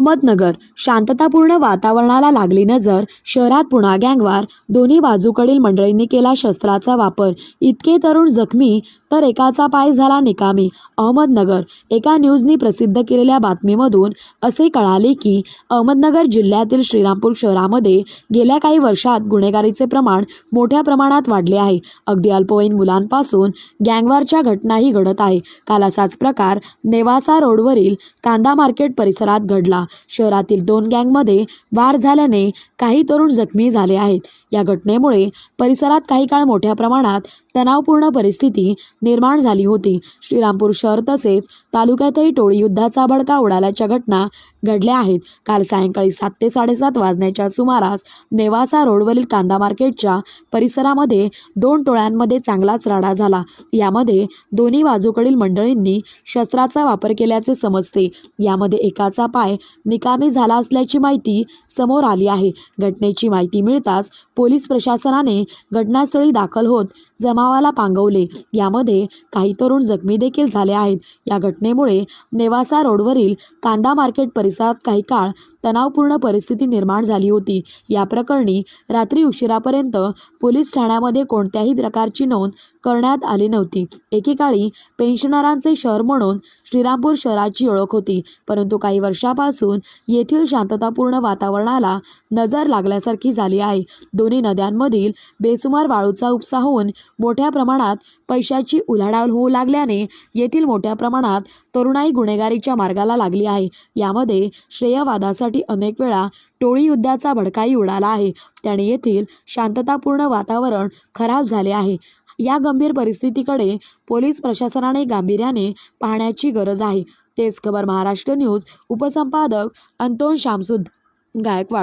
अहमदनगर. शांततापूर्ण वातावरणाला लागली नजर शहरात पुन्हा गँगवार दोन्ही बाजूकडील मंडळींनी केला शस्त्राचा वापर. इतके तरुण जखमी तर एकाचा पाय झाला निकामी. अहमदनगर एका न्यूजनी प्रसिद्ध केलेल्या बातमीमधून असे कळाले की अहमदनगर जिल्ह्यातील श्रीरामपूर शहरामध्ये गेल्या काही वर्षात गुन्हेगारीचे प्रमाण मोठ्या प्रमाणात वाढले आहे. अगदी अल्पवयीन मुलांपासून गँगवारच्या घटनाही घडत आहे. काल असाच प्रकार नेवासा रोडवरील कांदा मार्केट परिसरात घडला. शहरातील दोन गँगमध्ये वार झाल्याने काही तरुण जखमी झाले आहेत. या घटनेमुळे परिसरात काही काळ मोठ्या प्रमाणात तणावपूर्ण परिस्थिती निर्माण झाली होती. श्रीरामपूर शहर तसेच तालुक्यातही टोळी युद्धाचा भडका उडाल्याच्या घटना घडल्या आहेत. काल सायंकाळी सात ते साडेसात वाजण्याच्या सुमारास नेवासा रोडवरील कांदा मार्केटच्या परिसरामध्ये दोन टोळ्यांमध्ये चांगलाच राडा झाला. यामध्ये दोन्ही बाजूकडील मंडळींनी शस्त्राचा वापर केल्याचे समजते. यामध्ये एकाचा पाय निकामी झाला असल्याची माहिती समोर आली आहे. घटनेची माहिती मिळताच पोलीस प्रशासनाने घटनास्थळी दाखल होत जमावाला पांगवले. यामध्ये काही तरुण जखमी देखील झाले आहेत. या घटनेमुळे नेवासा रोडवरील कांदा मार्केट परिसरात काही काळ तणावपूर्ण परिस्थिती निर्माण झाली होती. या प्रकरणी रात्री उशिरापर्यंत पोलीस ठाण्यामध्ये कोणत्याही प्रकारची नोंद करण्यात आली नव्हती. एकेकाळी पेन्शनरांचे शहर म्हणून श्रीरामपूर शहराची ओळख होती. परंतु काही वर्षापासून येथील शांततापूर्ण वातावरणाला नजर लागल्यासारखी झाली आहे. दोन्ही नद्यांमधील बेसुमार वाळूचा उपसा होऊन मोठ्या प्रमाणात पैशाची उलाढाल होऊ लागल्याने येथील मोठ्या प्रमाणात तरुणाई गुन्हेगारीच्या मार्गाला लागली आहे. यामध्ये श्रेयवादासाठी अनेक वेळा टोळी युद्धाचा भडकाही उडाला आहे. त्याने येथील शांततापूर्ण वातावरण खराब झाले आहे. या गंभीर परिस्थितीकडे पोलीस प्रशासनाने गांभीर्याने पाहण्याची गरज आहे. तेच खबर महाराष्ट्र न्यूज उपसंपादक अंतोन शामसुद गायकवाड